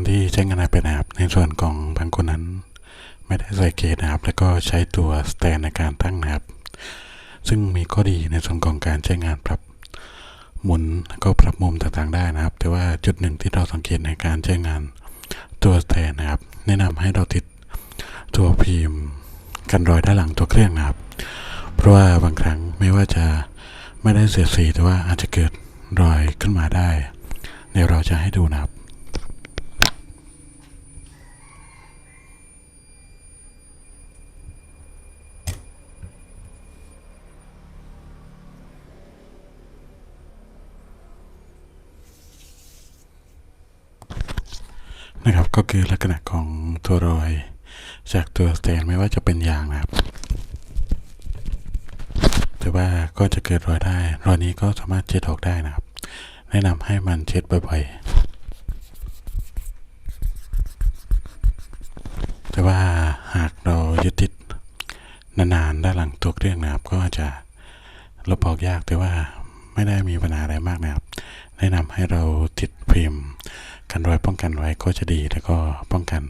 คนที่ใช้งาน iPad นะครับ ในส่วนของบางคนนั้น ไม่ได้ใส่เกจนะครับ แล้วก็ใช้ตัวสแตนในการตั้งนะครับ ซึ่งมีข้อดีในส่วนของการใช้งานปรับหมุนแล้วก็ปรับมุมต่างๆได้นะครับ แต่ว่าจุดหนึ่งที่เราสังเกตในการใช้งานตัวสแตนนะครับ แนะนำให้เราติดตัวพิมพ์กันรอยด้านหลังตัวเครื่องนะครับ เพราะว่าบางครั้งไม่ว่าจะไม่ได้เสียดสีแต่ว่าอาจจะเกิดรอยขึ้นมาได้ เดี๋ยวเราจะให้ดูนะครับ นะครับก็คือลักษณะของตัวรอยจากตัวสแตนไม่ว่าจะเป็นยางนะครับแต่ว่าก็จะเกิดรอยได้ รอยนี้ก็สามารถเช็ดออกได้นะครับ แนะนำให้มันเช็ดบ่อยๆ แต่ว่าหากเรายึดติดนานๆด้านหลังตัวเครื่องนะครับ ก็จจะลบออกยากแต่ว่าไม่ได้มีปัญหาอะไรมากนะครับ แนะนำให้เราติดพิมพ์ กันรอยป้องกันไว้ก็จะดีแล้วก็ป้องกัน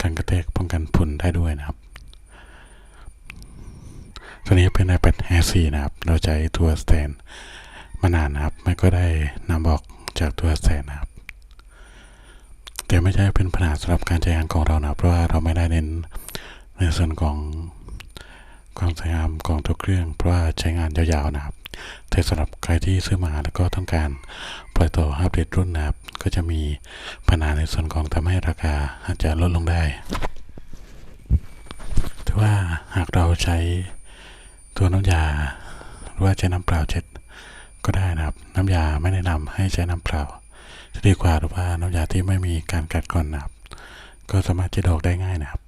การกระแทกป้องกันฝุ่นได้ด้วยนะครับ ตัวนี้เป็น iPad Air 4 นะครับ เราใช้ตัวสแตนมานานนะครับไม่ก็ได้นำออกจากตัวสแตนนะครับ แต่ไม่ใช่เป็นปัญหาสำหรับการใช้งานของเรานะเพราะว่าเราไม่ได้เน้นในส่วนของความสวยงามของตัวเครื่อง เพราะว่าใช้งานยาวๆนะครับ แต่สำหรับใครที่ซื้อมาแล้วก็ต้องการปล่อยตัวอัปเดตรุ่นนะครับ ก็จะมีปัญหาในส่วนของทำให้ราคาอาจจะลดลงได้แต่ว่าหากเราใช้ตัวน้ำยา หรือว่าใช้น้ำเปล่าเช็ดก็ได้นะครับ น้ำยาไม่แนะนำให้ใช้น้ำเปล่าจะดีกว่าหรือว่าน้ำยาที่ไม่มีการกัดก่อนนะครับ ก็สามารถเช็ดออกได้ง่ายนะครับ